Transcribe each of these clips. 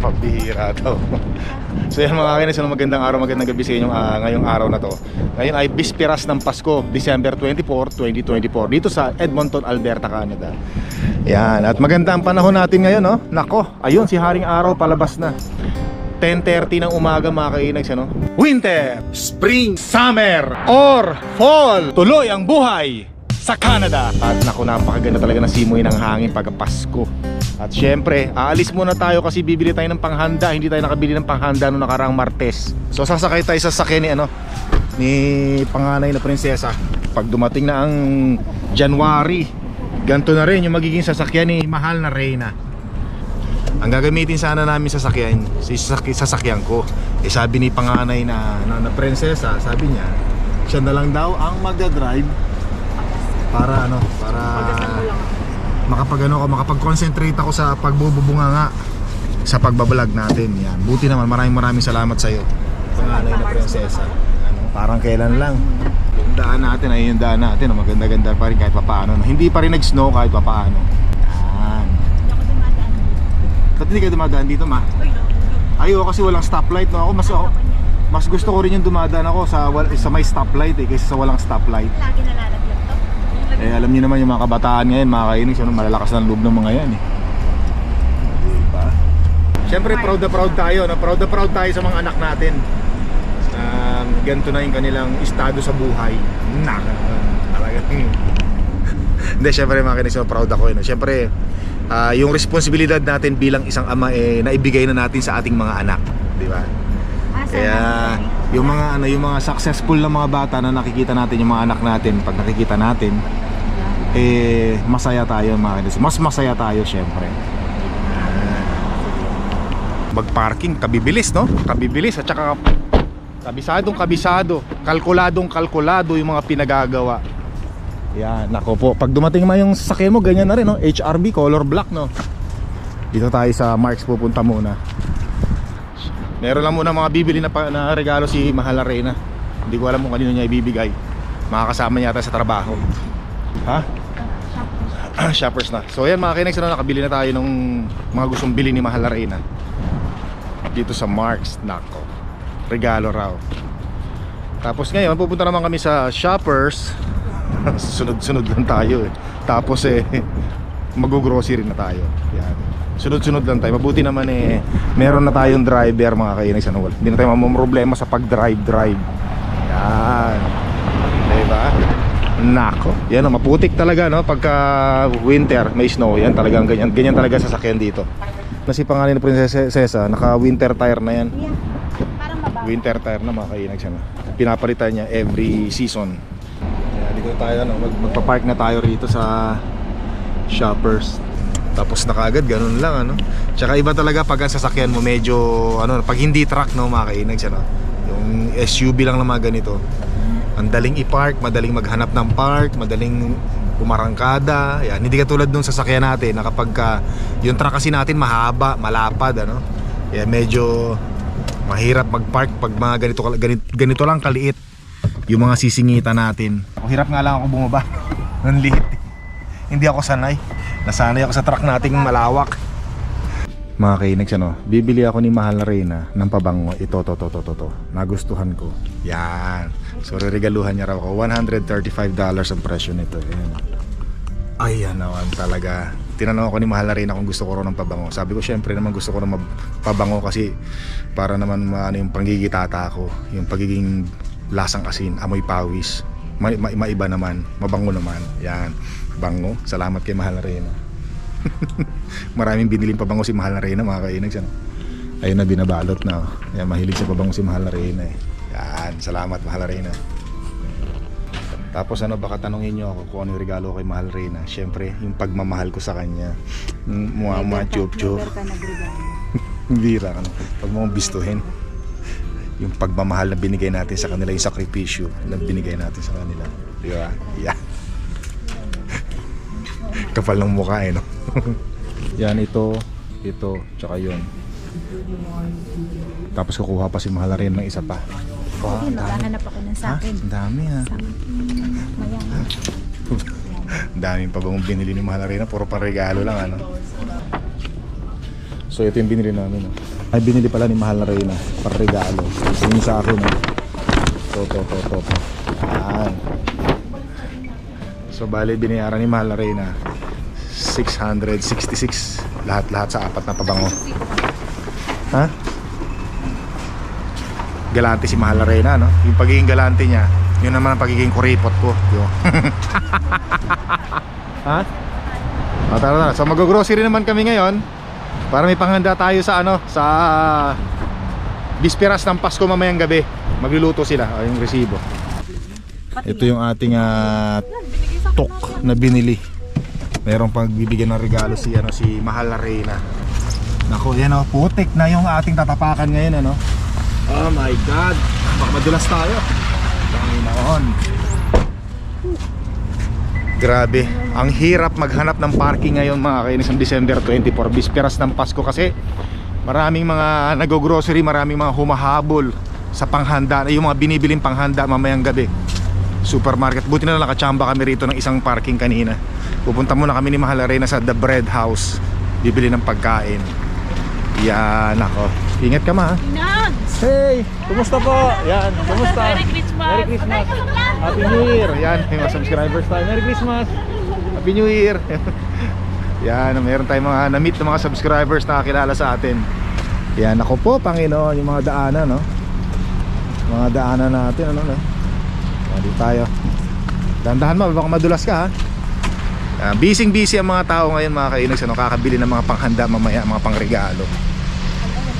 Pabihira daw. so yan mga kainis, ano, magandang araw, magandang gabi sa inyo ah, ngayong araw na to. Ngayon ay Bispiras ng Pasko, December 24, 2024 dito sa Edmonton, Alberta, Canada. Yan, at maganda ang panahon natin ngayon, no? Nako, ayun si Haring Araw palabas na. 10.30 ng umaga mga kainags, ano? Winter, Spring, Summer, or Fall! Tuloy ang buhay sa Canada! At naku, napakaganda talaga ng simoy ng hangin pagka Pasko. At syempre, aalis muna tayo kasi bibili tayo ng panghanda. Hindi tayo nakabili ng panghanda noong nakaraang Martes. So sasakay tayo sa sakyan ni ano, ni panganay na prinsesa. Pag dumating na ang January, ganito na rin yung magiging sasakyan ni mahal na Reyna. Ang gagamitin sana namin sa sasakyan, si sasakyan ko. Eh sabi ni panganay na, na, na prinsesa, sabi niya, siya na lang daw ang magdadrive para ano, para makapag ano ako, makapag-concentrate ako sa pagbububunga nga sa pagbablog natin. Yan. Buti naman, maraming maraming salamat sa iyo. Panganay na prinsesa. Ano, parang kailan lang. Yung daan natin ay yung daan natin, oh, maganda-ganda pa rin kahit papaano. Hindi pa rin nag-snow kahit papaano. Yan. Ba't hindi kayo dumadaan dito, ma? Ayo kasi walang stoplight no. Ako mas ako, mas gusto ko rin yung dumadaan ako sa sa may stoplight eh kaysa sa walang stoplight. Lagi to. Eh alam niyo naman yung mga kabataan ngayon, mga kainis, ano, malalakas ng loob ng mga yan eh. Diba? Siyempre proud na proud tayo, no? proud na proud tayo sa mga anak natin. Um, ganito na yung kanilang estado sa buhay. Naka naman, talagang. Hindi, syempre mga kainis, proud ako. Eh, no? Syempre, ah, yung responsibilidad natin bilang isang ama eh, naibigay na natin sa ating mga anak. Di ba? Ah, Kaya yung mga ano yung mga successful na mga bata na nakikita natin yung mga anak natin pag nakikita natin eh masaya tayo mga. Mas masaya tayo syempre. Mag-parking kabibilis no? Kabibilis at saka kabisadong kabisado, kalkuladong kalkulado yung mga pinagagawa. Yan, nako po. Pag dumating man yung sasakyan mo, ganyan na rin, no? HRB, color black, no? Dito tayo sa Marks pupunta muna. Meron lang muna mga bibili na, pa, na regalo si Mahal na Reyna. Hindi ko alam kung kanino niya ibibigay. Makakasama niya yata sa trabaho. Ha? Shoppers na. So yan mga kinex, ano, nakabili na tayo ng mga gustong bili ni Mahal na Reyna. Dito sa Marks. Nako. Regalo raw. Tapos ngayon, pupunta naman kami sa Shoppers. Sunod-sunod lang tayo eh. Tapos eh, mag-grocery na tayo. Yan. Sunod-sunod lang tayo. Mabuti naman eh, meron na tayong driver mga kainis. Ano, hindi na tayo mamumroblema sa pag-drive-drive. Yan. Nako. Yan o, maputik talaga no. Pagka winter, may snow. Yan talagang ganyan. Ganyan talaga sasakyan dito. Na si pangalan ni Princess Cesa, naka winter tire na yan. Yeah. Parang mabaho. Winter tire na mga kainag siya na. Pinapalitan niya every season. Kaya dito tayo ano, mag magpa-park na tayo rito sa Shoppers. Tapos na kaagad ganun lang ano. Tsaka iba talaga pag ang sasakyan mo medyo ano, pag hindi truck no mga kainag siya no. Yung SUV lang na mga ganito. Ang daling i-park, madaling maghanap ng park, madaling umarangkada. Yan, hindi katulad nung sasakyan natin na kapag ka, yung truck kasi natin mahaba, malapad ano. Yan medyo mahirap mag-park pag mga ganito, ganito, ganito lang kaliit yung mga sisingitan natin. Ako hirap nga lang ako bumaba. Ang liit. Hindi ako sanay. Nasanay ako sa truck nating malawak. Mga kainags ano, bibili ako ni Mahal na Reyna ng pabango. Ito, to, to, to, to, to. Nagustuhan ko. Yan. So, regaluhan niya raw ako. $135 ang presyo nito. Yan. Ayan naman talaga. Tinanong ako ni Mahal na Reyna kung gusto ko rin ng pabango. Sabi ko, syempre naman gusto ko mag- pabango kasi para naman maano yung panggigitata ko. Yung pagiging lasang asin, amoy pawis. Ma- ma- maiba naman, mabango naman. Yan, bango. Salamat kay Mahal na Reyna. Maraming biniling pabango si Mahal na Reyna, mga kainag siya. Ayun na binabalot na. oh. Yan, mahilig sa pabango si Mahal na Reyna eh. Yan, salamat Mahal na Reyna. Tapos ano, baka tanongin nyo ako kung ano yung regalo kay Mahal Reyna. Siyempre, yung pagmamahal ko sa kanya. Yung Mga mga chup chup. Never ka nagregalo. Bira ka no. Pag mo bistuhin. Yung pagmamahal na binigay natin sa kanila, yung sakripisyo na binigay natin sa kanila. Di ba? Yeah. Kapal ng mukha eh, no? Yan, ito, ito, tsaka yun. Tapos kukuha pa si Mahal rin ng isa pa. Ang dami. maghahanap ako ng Ha? sakin. Ang dami ha. Sa akin. Mayan. Daming pa bang binili ni Mahal Arena, puro regalo lang ano. So ito yung binili namin. No? Ay binili pala ni Mahal na Reyna para regalo. So yung sa akin. No? To, to, to, to, to. Yan. So bali binayaran ni Mahal na Reyna 666 lahat-lahat sa apat na pabango. Ha? Galante si Mahal na Reyna, no? Yung pagiging galante niya, yun naman ang pagiging kuripot ko. Yo. ha? O, tara na. So mag-grocery naman kami ngayon para may panghanda tayo sa ano, sa bisperas ng Pasko mamayang gabi. Magluluto sila, o, yung resibo. Ito yung ating ah, tok na binili. Merong pagbibigyan ng regalo si ano si Mahal na Reyna. Nako, yan oh, putik na yung ating tatapakan ngayon ano. Oh my god. Baka madulas tayo. Panginoon. Grabe, ang hirap maghanap ng parking ngayon mga kainis ng December 24 Bisperas ng Pasko kasi Maraming mga nag-grocery, maraming mga humahabol sa panghanda. Yung mga binibiling panghanda mamayang gabi. Supermarket, buti na lang nakachamba kami rito ng isang parking kanina. Pupunta muna kami ni Mahal Arena sa The Bread House. Bibili ng pagkain Yan ako Ingat ka ma ha? Nugs! Hey! Kumusta po? Yan, kumusta? Merry Christmas! Merry Christmas! Happy New Year! Yan, may mga subscribers tayo. Merry Christmas! Happy New Year! Yan, meron tayong mga na-meet ng mga subscribers na kakilala sa atin. Yan, ako po, Panginoon, yung mga daanan, no? Mga daanan natin, ano, no? Dito tayo. Dandahan mo, baka madulas ka, ha? Uh, busy busy ang mga tao ngayon mga kainags ano, kakabili ng mga panghanda mamaya, mga pangregalo.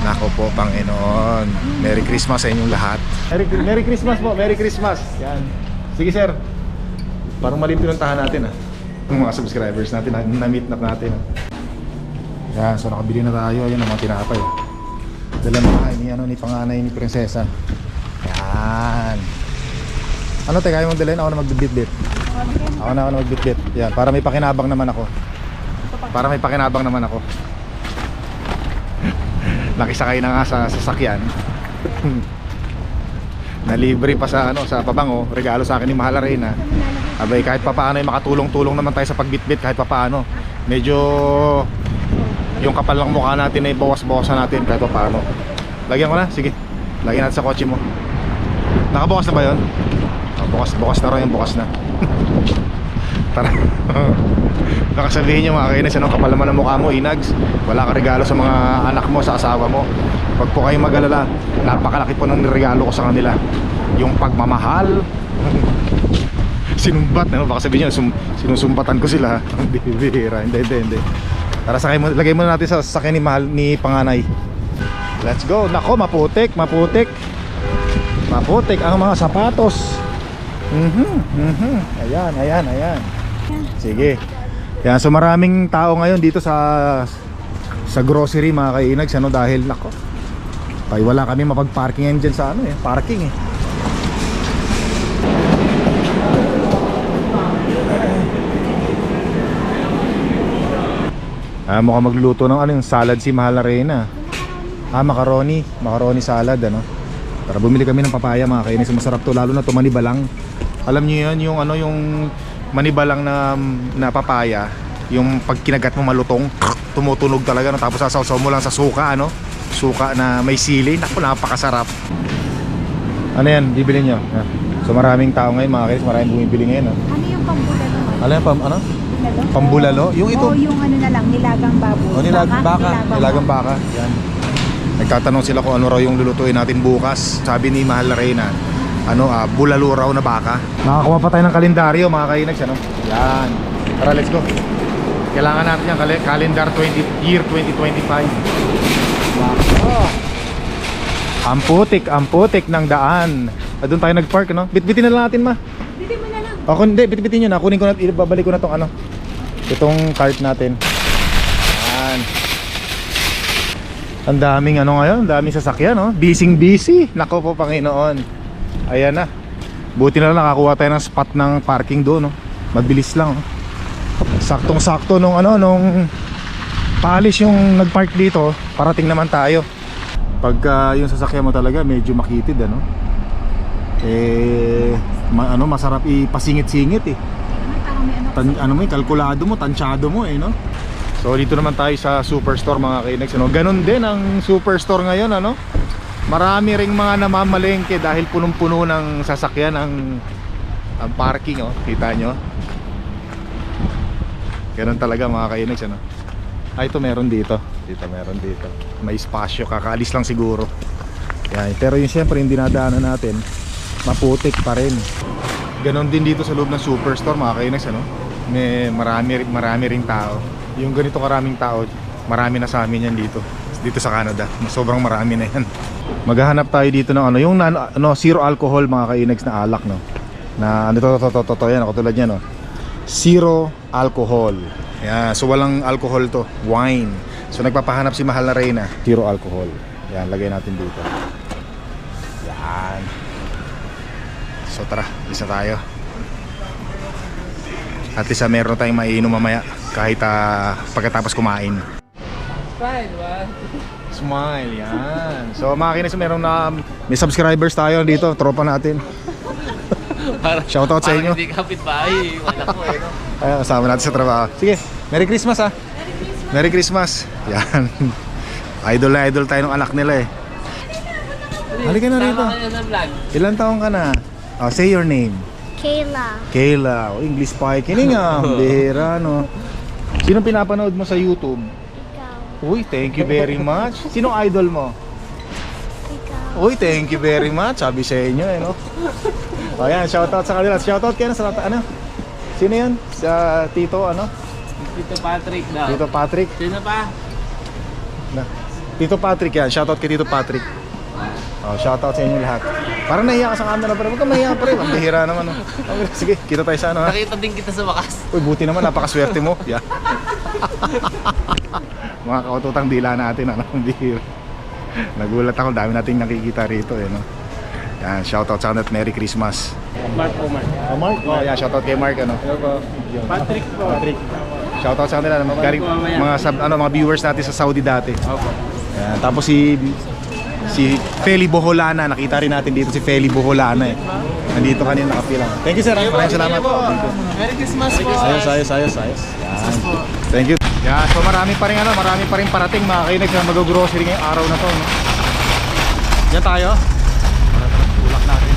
Nako po, Panginoon. Merry Christmas sa inyong lahat. Merry, Merry Christmas po, Merry Christmas. Yan. Sige, sir. Parang mali pinuntahan natin ah. Yung mga subscribers natin, na- na-meet na natin. ah. Yan, so nakabili na tayo. Yan ang mga tinapay. Dala na ni, ano, ni panganay ni Prinsesa. Yan. Ano, teka, mong dalhin? Ako na magbitbit. Ako na ako na magbitbit. Yan, para may pakinabang naman ako. Para may pakinabang naman ako. Nakisakay na nga sa sasakyan. na libre pa sa ano sa pabango, regalo sa akin ni Mahal Arena. Abay kahit papaano ay makatulong-tulong naman tayo sa pagbitbit kahit papaano. Medyo yung kapal ng mukha natin ay bawas-bawasan natin kahit papaano. Lagyan ko na, sige. Lagyan natin sa kotse mo. Nakabukas na ba 'yon? Oh, bukas, bukas na rin, bukas na. Tara. Baka sabihin nyo mga kainis, anong kapal naman ang mukha mo, Inags? Wala ka regalo sa mga anak mo, sa asawa mo. Huwag po kayong mag-alala. Napakalaki po ng regalo ko sa kanila. Yung pagmamahal. Sinumbat, ano? Baka sabihin nyo, sum- sinusumbatan ko sila. Bihira. Hindi, hindi, hindi. Tara, sakay mo, lagay mo natin sa sakay ni, mahal, ni Panganay. Let's go. Nako, maputik, maputik. Maputik ang mga sapatos. Mhm, mhm. Ayan, ayan, ayan. Sige. Yan, so maraming tao ngayon dito sa sa grocery mga kainags ano dahil nako. Ay wala kami mapag-parkingan diyan sa ano eh, parking eh. Ah, mukhang magluluto ng ano yung salad si Mahal na Reyna. Ah, macaroni, macaroni salad ano. Tara bumili kami ng papaya mga kainis, masarap to lalo na to manibalang. Alam niyo 'yun, yung ano yung manibalang na na papaya, yung pag kinagat mo malutong, tumutunog talaga no tapos sasawsaw mo lang sa suka ano. Suka na may sili, naku napakasarap. Ano yan, bibili nyo? Ah. So maraming tao ngayon mga kainis, maraming bumibili ngayon. No? Ano yung pambulalo? Ano yan, pam, ano? Bulalo? Pambulalo? Yung ito? Oo, yung ano na lang, nilagang baboy. O nilagang baka, nilagang baka. Yan. Nagtatanong sila kung ano raw yung lulutuin natin bukas. Sabi ni Mahal na Reyna, ano, ah, bulalo raw na baka. Nakakuha pa tayo ng kalendaryo mga kainags, ano? Yan. Tara, let's go. Kailangan natin yung kal- calendar 20, year 2025. Wow. Ang putik, ang putik ng daan. Ah, doon tayo nag-park, no? Bitbitin na lang natin, ma. Hindi mo na lang. Ako hindi, bitbitin nyo na. Kunin ko na, ibabalik ko na tong ano. Itong cart natin. Yan. Ang daming ano ngayon, ang daming sasakyan, no? Busy busy. Nako po, Panginoon. Ayan na. Buti na lang nakakuha tayo ng spot ng parking doon, no? Mabilis lang, no? Saktong-sakto nung ano, nung paalis yung nag-park dito, parating naman tayo. Pagka yung sasakyan mo talaga medyo makitid, ano? Eh, ma- ano, masarap ipasingit-singit eh. Tan ano mo, eh, kalkulado mo, tansyado mo eh, no? So dito naman tayo sa superstore mga kainex ano? Ganon din ang superstore ngayon ano Marami ring mga namamalengke dahil punong-puno ng sasakyan ang, ang parking oh. Kita nyo? Ganon talaga mga kainex ano? Ah ito meron dito. Dito meron dito. May espasyo kakaalis lang siguro. Yan. Pero yung siyempre yung dinadaanan natin Maputik pa rin. Ganon din dito sa loob ng superstore mga kainex ano? May marami, marami ring tao. Yung ganito karaming tao Marami na sa amin yan dito Dito sa Canada. Sobrang marami na yan. Maghahanap tayo dito ng ano Yung na, ano, zero alcohol mga kainex na alak no? Na ano to to to to, to yan Katulad yan no? Zero alcohol. Yan, so walang alcohol to. Wine. So nagpapahanap si Mahal na Reyna. Zero alcohol. Yan, lagay natin dito. Yan. So tara, isa tayo. At least ah, meron tayong maiinom mamaya Kahit ah, pagkatapos kumain Fine, what? Smile, yan So mga kinis, meron na May subscribers tayo dito, tropa natin Parang, Shoutout sa inyo Parang hindi kapit-bahay. Wala ko eh, no? Ay, kasama natin sa trabaho Sige, Merry Christmas ah Merry Christmas Yan Idol na idol tayo ng anak nila eh Halika na rito. Tama ka na ng vlog. Ilan taong ka na? Oh, say your name Kayla. Kayla, oh, English pa Kining ah, bihira no Sino pinapanood mo sa YouTube? Uy, thank you very much Sinong idol mo? Ikaw. Uy, thank you very much. Sabi sa inyo eh, no? O yan, shoutout sa kanila. Shoutout kayo na sa ano? Sino yan? Sa Tito, ano? Tito Patrick daw. Tito Patrick. Sino pa? Na. Tito Patrick yan. Shoutout kay Tito Patrick. Oh, shoutout sa inyo lahat. Parang nahiya ka sa camera pero huwag ka mahiya pa rin. Ang bihira naman. No? Okay, sige, kita tayo sa ano ha. Nakita din kita sa wakas. Uy, buti naman, napakaswerte mo. Yeah. Mga kaututang dila natin, ano, bihira. Nagulat ako, dami nating nakikita rito eh, no? Yan, shoutout sa kanila at Merry Christmas. Mark po, Mark. Oh, Mark? Oh, yeah, shoutout kay Mark, ano? Po. Patrick po. Patrick. Shoutout sa kanila, ano, galing, po, mga, sub, ano, mga viewers natin sa Saudi dati. Opo. Yan, tapos si si Feli Boholana, nakita rin natin dito si Feli Boholana eh. Nandito kanina nakapila. Thank you sir, maraming salamat. Dito. Merry Christmas po. Ayos, ayos, ayos, ayos. Yan. Thank you. Yeah, so marami pa rin ano, marami pa rin parating mga kainig na mag-grocery ngayong araw na to. No? Yan tayo. Para para tulak natin.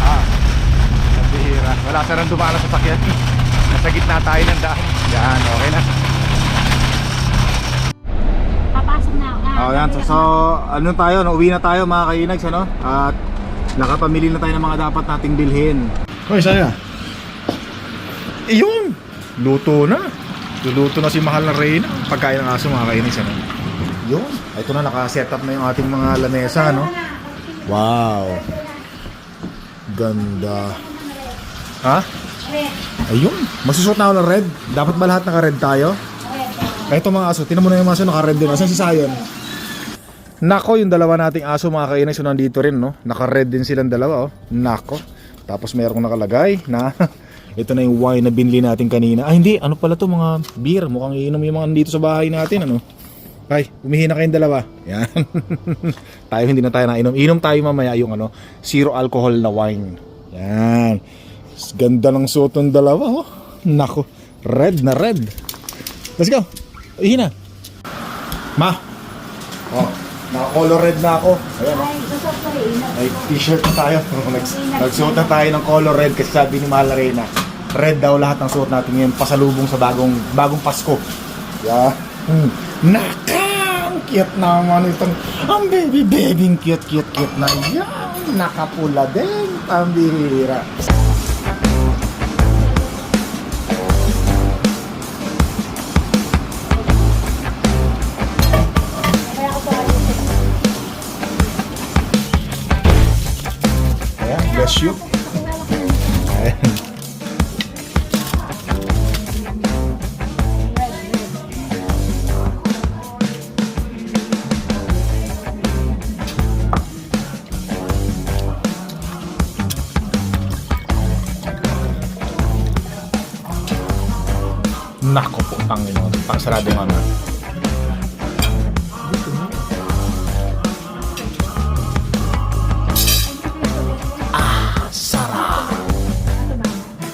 Ah. Ang bihira. Wala sa nang dumaan sa sakyan. Nasa gitna tayo ng daan. Yan, okay na. Papasok na ako. Ah, Oh, yan. So, so ano tayo, no? uwi na tayo mga kainags, ano? At nakapamili na tayo ng mga dapat nating bilhin. Hoy, saya. Iyon! Luto na. Luluto na si Mahal na Reyna. Pagkain ng aso mga kainags, ano? Yun. Ito na, naka-set up na yung ating mga lamesa, no? Wow. Ganda. Ha? Ayun. Masusot na ako ng red. Dapat ba lahat naka-red tayo? Ito mga aso, tinan mo na yung mga aso naka-red din. Asan si Sayon? Nako, yung dalawa nating aso mga kainis so nandito rin, no? Naka-red din silang dalawa, oh. Nako. Tapos meron nakalagay na ito na yung wine na binili natin kanina. Ah, hindi. Ano pala to mga beer. Mukhang iinom yung mga dito sa bahay natin, ano? Ay, umihi na kayong dalawa. Yan. tayo hindi na tayo nainom. Inom tayo mamaya yung ano, zero alcohol na wine. Yan. Ganda ng suot ng dalawa, oh. Nako. Red na red. Let's go. Ihi na. Ma. Oh, naka-color red na ako. Ayan, oh. Ay, t-shirt na tayo. Nags- Nagsuot na tayo ng color red kasi sabi ni Mahal na Reyna, red daw lahat ng suot natin ngayon pasalubong sa bagong bagong Pasko. Yeah. Hmm. Naka! Ang cute naman itong ang baby baby cute cute cute na yan. Nakapula din. Ang bihira. Ayan, bless you. Nako po, Panginoon. Pangsarado nga na. Ah, sarap.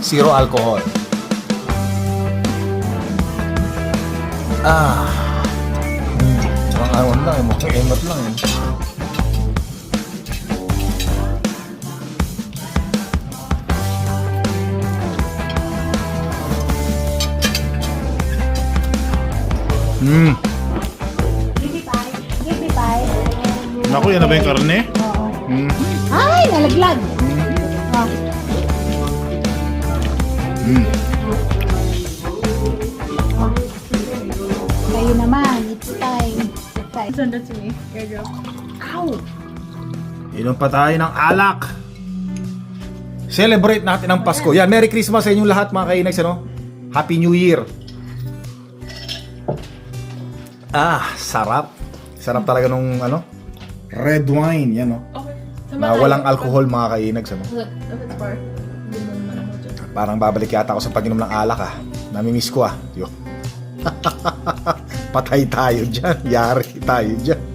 Zero alcohol. Ah. Hmm. Parang eh. awan lang eh. Mukhang lang eh. Pie. Naku, yan na ba yung karne? Oo. Hmm. Ay, nalaglag. Ah. Hmm. Kayo naman, it's time. Time. Send that to me. Airdrop. Ow! Inom pa tayo ng alak. Celebrate natin ang Pasko. Yan, Merry Christmas sa inyong lahat mga kainags, ano? Happy New Year. Ah, sarap. Sarap talaga nung ano? Red wine, yan no? Okay. Na walang alcohol mga kainags, ano? Look, hindi mo naman ako dyan. Parang babalik yata ako sa pag-inom ng alak ah. Namimiss ko ah. Yo. Patay tayo dyan. Yari tayo dyan.